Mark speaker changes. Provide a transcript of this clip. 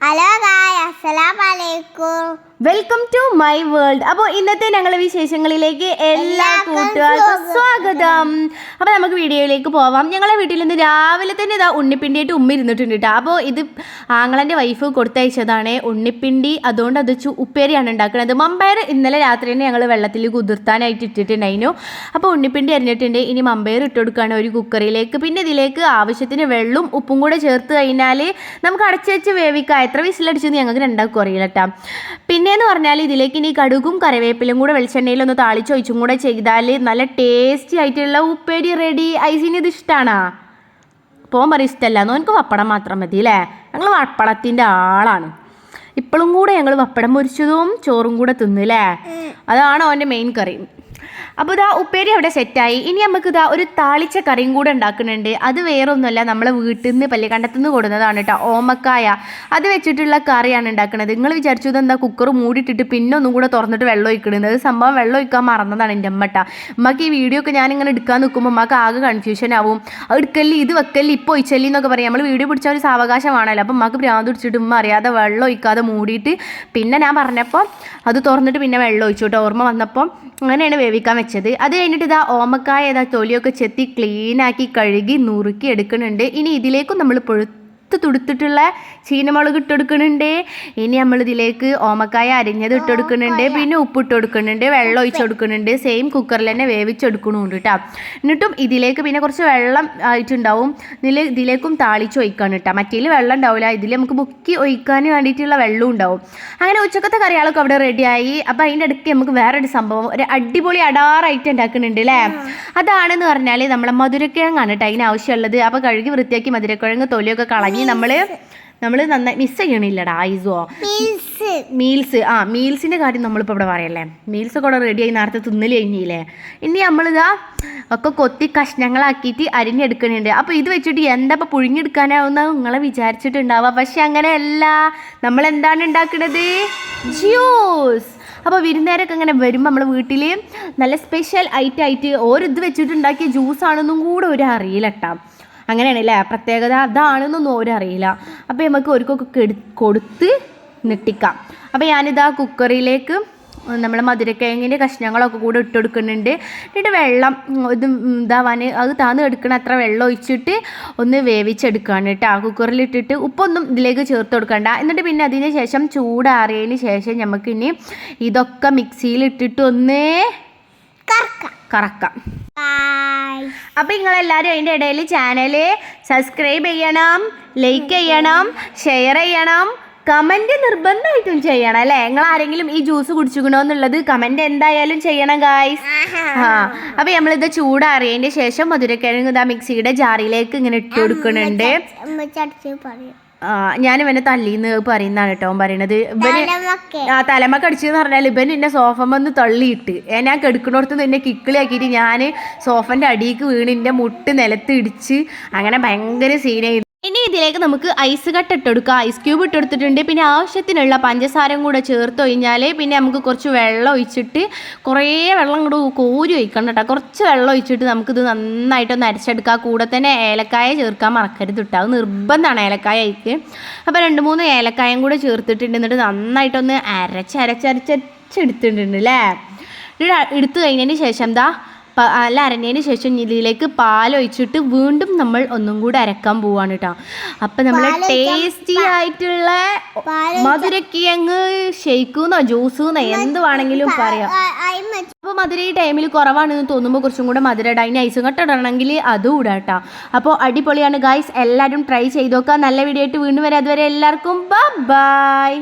Speaker 1: Hello ഗായ് അസ്സലാമലൈക്കും
Speaker 2: welcome to my world അപ്പോൾ ഇന്നത്തെ ഞങ്ങളുടെ വിശേഷങ്ങളിലേക്ക് എല്ലാ കൂട്ടുകാർക്കും
Speaker 1: സ്വാഗതം.
Speaker 2: അപ്പോൾ നമുക്ക് വീഡിയോയിലേക്ക് പോവാം. ഞങ്ങളെ വീട്ടിൽ നിന്ന് രാവിലെ തന്നെ ഇതാ ഉണ്ണിപ്പിണ്ടിയായിട്ട് ഉമ്മ ഇരുന്നിട്ടുണ്ട് കേട്ടോ. അപ്പോൾ ഇത് ആങ്ങളന്റെ വൈഫ് കൊടുത്തയച്ചതാണ് ഉണ്ണിപ്പിണ്ടി. അതുകൊണ്ട് അത് ഉപ്പേരിയാണ് ഉണ്ടാക്കുന്നത്. മമ്പയർ ഇന്നലെ രാത്രി തന്നെ ഞങ്ങൾ വെള്ളത്തിൽ കുതിർത്താനായിട്ട് ഇട്ടിട്ടുണ്ടായിരുന്നു. അപ്പോൾ ഉണ്ണിപ്പിണ്ടി അരിഞ്ഞിട്ടുണ്ട്. ഇനി മമ്പയർ ഇട്ട് കൊടുക്കുകയാണ് ഒരു കുക്കറിലേക്ക്. പിന്നെ ഇതിലേക്ക് ആവശ്യത്തിന് വെള്ളവും ഉപ്പും കൂടെ ചേർത്ത് കഴിഞ്ഞാൽ നമുക്ക് അടച്ച് വെച്ച് വേവിക്കാം. എത്ര വിസിലടിച്ചെന്ന് ഞങ്ങൾക്ക് രണ്ടാക്കും അറിയില്ല കേട്ടോ. പിന്നെയെന്ന് പറഞ്ഞാൽ ഇതിലേക്ക് ഇനി കടുകും കറിവേപ്പിലും കൂടെ വെളിച്ചെണ്ണയിലൊന്ന് താളിച്ചൊഴിച്ചും കൂടെ ചെയ്താൽ നല്ല ടേസ്റ്റി ആയിട്ടുള്ള ഉപ്പേരി റെഡി ഐസിന് ഇത് ഇഷ്ടമാണോ പോകാൻ പറയും ഇഷ്ടമല്ല എനിക്ക് പപ്പടം മാത്രം മതി അല്ലേ? ഞങ്ങൾ പപ്പടത്തിന്റെ ആളാണ്. ഇപ്പോഴും കൂടെ ഞങ്ങൾ പപ്പടം പൊരിച്ചതും ചോറും കൂടെ തിന്നു അല്ലേ? അതാണ് അവന്റെ മെയിൻ കറി. അപ്പോൾ ഇതാ ഉപ്പേരി അവിടെ സെറ്റായി. ഇനി നമുക്ക് ഇതാ ഒരു താളിച്ച കറിയും കൂടെ ഉണ്ടാക്കുന്നുണ്ട്. അത് വേറെ ഒന്നുമല്ല നമ്മളെ വീട്ടിൽ നിന്ന് പല്ലിക്കണ്ടത്തു നിന്ന് കൊടുക്കുന്നതാണ് കേട്ടോ ഓമക്കായ. അത് വെച്ചിട്ടുള്ള കറിയാണ് ഉണ്ടാക്കുന്നത്. നിങ്ങൾ വിചാരിച്ചു ഇതെന്താ കുക്കർ മൂടിയിട്ടിട്ട് പിന്നെ ഒന്നും കൂടെ തുറന്നിട്ട് വെള്ളം ഒഴിക്കുന്നത് സംഭവം വെള്ളം ഒഴിക്കാൻ മറന്നതാണ് എന്റെ അമ്മട്ട നമുക്ക് ഈ വീഡിയോ ഒക്കെ ഞാനിങ്ങനെ എടുക്കാൻ നിൽക്കുമ്പോൾ അമ്മയ്ക്ക് ആകെ കൺഫ്യൂഷൻ ആവും. അത് എടുക്കല്ലേ ഇത് വെക്കല്ലേ ഇപ്പോൾ ഒഴിച്ചല്ലേ എന്നൊക്കെ പറയും. നമ്മൾ വീഡിയോ പിടിച്ച ഒരു സാവകാശമാണല്ലോ. അപ്പം നമുക്ക് ഭ്രാന്ത് പിടിച്ചിട്ട് ഉമ്മ അറിയാതെ വെള്ളം ഒഴിക്കാതെ മൂടിയിട്ട് പിന്നെ ഞാൻ പറഞ്ഞപ്പോൾ അത് തുറന്നിട്ട് പിന്നെ വെള്ളം ഒഴിച്ചു കേട്ടോ ഓർമ്മ വന്നപ്പോൾ അങ്ങനെയാണ് വേവിക്കാൻ വെച്ചത്. അത് കഴിഞ്ഞിട്ട് ഇതാ ഓമക്കായ ഇതാ തൊലിയൊക്കെ ചെത്തി ക്ലീനാക്കി കഴുകി നുറുക്കി എടുക്കുന്നുണ്ട്. ഇനി ഇതിലേക്കും നമ്മൾ പൊഴുത്ത് തുടുത്തിട്ടുള്ള ചീനമുളക് ഇട്ട് കൊടുക്കുന്നുണ്ട് ഇനി നമ്മൾ ഇതിലേക്ക് ഓമക്കായ അരിഞ്ഞത് ഇട്ട് കൊടുക്കുന്നുണ്ട് പിന്നെ ഉപ്പ് ഇട്ട് കൊടുക്കുന്നുണ്ട് വെള്ളം ഒഴിച്ച് കൊടുക്കുന്നുണ്ട് സെയിം കുക്കറിൽ തന്നെ വേവിച്ചെടുക്കണുണ്ട് കേട്ടോ എന്നിട്ടും ഇതിലേക്ക് പിന്നെ കുറച്ച് വെള്ളം ആയിട്ടുണ്ടാവും. ഇതിൽ ഇതിലേക്കും താളിച്ച് ഒഴിക്കാണ് കേട്ടോ മറ്റേ വെള്ളം ഉണ്ടാവില്ല ഇതിൽ നമുക്ക് മുക്കി ഒഴിക്കാൻ വേണ്ടിയിട്ടുള്ള വെള്ളം ഉണ്ടാവും. അങ്ങനെ ഉച്ചക്കത്തെ കറികളൊക്കെ അവിടെ റെഡിയായി അപ്പോൾ അതിന്റെ ഇടയ്ക്ക് നമുക്ക് വേറൊരു സംഭവം. ഒരു അടിപൊളി അടാറായിട്ട് ഉണ്ടാക്കുന്നുണ്ട് അല്ലേ അതാണെന്ന് പറഞ്ഞാൽ നമ്മളെ മധുരക്കിഴങ്ങാണ് കേട്ടോ അതിന് ആവശ്യമുള്ളത്. അപ്പോൾ കഴുകി വൃത്തിയാക്കി മധുരക്കിഴങ്ങ് തൊലിയൊക്കെ കളഞ്ഞ് നമ്മൾ നമ്മൾ നന്നായി മിസ് ചെയ്യണില്ലടാ ഐസോ.
Speaker 1: മീൽസ്
Speaker 2: മീൽസ് ആ മീൽസിന്റെ കാര്യം നമ്മളിപ്പോൾ ഇവിടെ പറയല്ലേ. മീൽസ് ഒക്കെ റെഡി റെഡിയായി നേരത്തെ തിന്നൽ കഴിഞ്ഞില്ലേ. ഇനി നമ്മളിതാ ഒക്കെ കൊത്തി കഷ്ണങ്ങളാക്കിയിട്ട് അരിഞ്ഞെടുക്കുന്നുണ്ട് അപ്പോൾ ഇത് വെച്ചിട്ട് എന്താ ഇപ്പോൾ പുഴുങ്ങിയെടുക്കാനാവുന്ന? നിങ്ങളെ വിചാരിച്ചിട്ടുണ്ടാവുക പക്ഷെ അങ്ങനെയല്ല. നമ്മൾ എന്താണ് ഉണ്ടാക്കുന്നത് ജ്യൂസ് അപ്പോൾ വിരുന്നേരൊക്കെ അങ്ങനെ വരുമ്പോൾ നമ്മൾ വീട്ടിൽ നല്ല സ്പെഷ്യൽ ഐറ്റം ആയിട്ട് ഓരോ ഇത് വെച്ചിട്ടുണ്ടാക്കിയ ജ്യൂസാണെന്നും കൂടെ ഒരു അറിയില്ല കേട്ടോ അങ്ങനെയാണ് അല്ലേ പ്രത്യേകത അതാണെന്നൊന്നും ഓരോ അറിയില്ല അപ്പോൾ നമുക്ക് ഒരുക്കൊക്കെ കെടു കൊടുത്ത് നെട്ടിക്കാം അപ്പോൾ ഞാനിതാ കുക്കറിലേക്ക് നമ്മൾ മധുരക്കിഴങ്ങിന്റെ കഷ്ണങ്ങളൊക്കെ കൂടെ ഇട്ട് കൊടുക്കുന്നുണ്ട് എന്നിട്ട് വെള്ളം ഇത് ഇതാവാൻ അത് താന്ന് എടുക്കണ അത്ര വെള്ളം ഒഴിച്ചിട്ട് ഒന്ന് വേവിച്ചെടുക്കുകയാണ് കേട്ടോ. കുക്കറിലിട്ടിട്ട് ഉപ്പൊന്നും ഇതിലേക്ക് ചേർത്ത് കൊടുക്കണ്ട. എന്നിട്ട് പിന്നെ അതിന് ശേഷം ചൂടാറിയതിന് ശേഷം നമുക്ക് ഇനി ഇതൊക്കെ മിക്സിയിലിട്ടിട്ട് ഒന്ന്
Speaker 1: കറക്കാം.
Speaker 2: കറക്കാം നിങ്ങൾ നിങ്ങളെല്ലാവരും അതിന്റെ ഇടയിൽ ചാനൽ സബ്സ്ക്രൈബ് ചെയ്യണം ലൈക്ക് ചെയ്യണം ഷെയർ ചെയ്യണം കമന്റ് നിർബന്ധമായിട്ടും ചെയ്യണം അല്ലേ? നിങ്ങൾ ആരെങ്കിലും ഈ ജ്യൂസ് കുടിച്ചുക്കണോ എന്നുള്ളത് കമന്റ് എന്തായാലും ചെയ്യണം ഗായ്സ് ആ അപ്പോൾ നമ്മളിത് ചൂടാറിയതിന്റെ ശേഷം മധുരക്കിഴങ്ങ് ഇതാ മിക്സിയുടെ ജാറിലേക്ക് ഇങ്ങനെ ഇട്ട് കൊടുക്കുന്നുണ്ട്. ഞാൻ ഇവനെ തല്ലിന്ന് പറയുന്നതാണ് കേട്ടോ. പറയണത് ഇവന് ആ തലമൊക്കെ അടിച്ചെന്ന് പറഞ്ഞാൽ ഇവൻ എന്നെ സോഫമെന്ന് തള്ളിയിട്ട് ഏ, ഞാൻ കെടുക്കണോടത്ത് നിന്ന് എന്നെ കിക്കിളിയാക്കിയിട്ട് ഞാൻ സോഫന്റെ അടിയിലേക്ക് വീണ് എന്റെ മുട്ട് നിലത്ത് ഇടിച്ച് അങ്ങനെ ഭയങ്കര സീനായി ഇതിലേക്ക് നമുക്ക് ഐസ് കട്ട് ഇട്ടെടുക്കുക ഐസ് ക്യൂബ് ഇട്ടെടുത്തിട്ടുണ്ട്. പിന്നെ ആവശ്യത്തിനുള്ള പഞ്ചസാരം കൂടെ ചേർത്ത് കഴിഞ്ഞാൽ പിന്നെ നമുക്ക് കുറച്ച് വെള്ളം ഒഴിച്ചിട്ട് കുറേ വെള്ളം കൂടെ കോരി ഒഴിക്കണം കേട്ടോ. കുറച്ച് വെള്ളം ഒഴിച്ചിട്ട് നമുക്കിത് നന്നായിട്ടൊന്ന് അരച്ചെടുക്കുക കൂടെ തന്നെ ഏലക്കായ ചേർക്കാൻ മറക്കരുത് കേട്ടോ. അത് നിർബന്ധമാണ് ഏലക്കായ അയക്ക് അപ്പോൾ രണ്ട് മൂന്ന് ഏലക്കായും കൂടെ ചേർത്തിട്ടുണ്ട്. എന്നിട്ട് നന്നായിട്ടൊന്ന് അരച്ചരച്ചരച്ചരച്ചെടുത്തിട്ടുണ്ട് അല്ലേ എടുത്തു കഴിഞ്ഞതിന് ശേഷം എന്താ അല്ല അരഞ്ഞതിന് ശേഷം ഇതിലേക്ക് പാലൊഴിച്ചിട്ട് വീണ്ടും നമ്മൾ ഒന്നും കൂടെ അരക്കാൻ പോവാണ് കേട്ടോ അപ്പം നമ്മൾ ടേസ്റ്റി ആയിട്ടുള്ള മധുരക്കിഴങ്ങ് ഷെയ്ക്കുന്നോ ജ്യൂസെന്നോ എന്ത് വേണമെങ്കിലും പറയാം. അപ്പോൾ മധുര ഈ ടൈമിൽ കുറവാണെന്ന് തോന്നുമ്പോൾ കുറച്ചും കൂടെ മധുര ഇടാം. ഇനി ഐസും കട്ട ഇടണമെങ്കിൽ അതും ഇടാം കേട്ടോ അപ്പോൾ അടിപൊളിയാണ് ഗായ്സ് എല്ലാവരും ട്രൈ ചെയ്ത് നോക്കാം നല്ല വീഡിയോ ആയിട്ട് വീണ്ടും വരാം. അതുവരെ എല്ലാവർക്കും ബൈ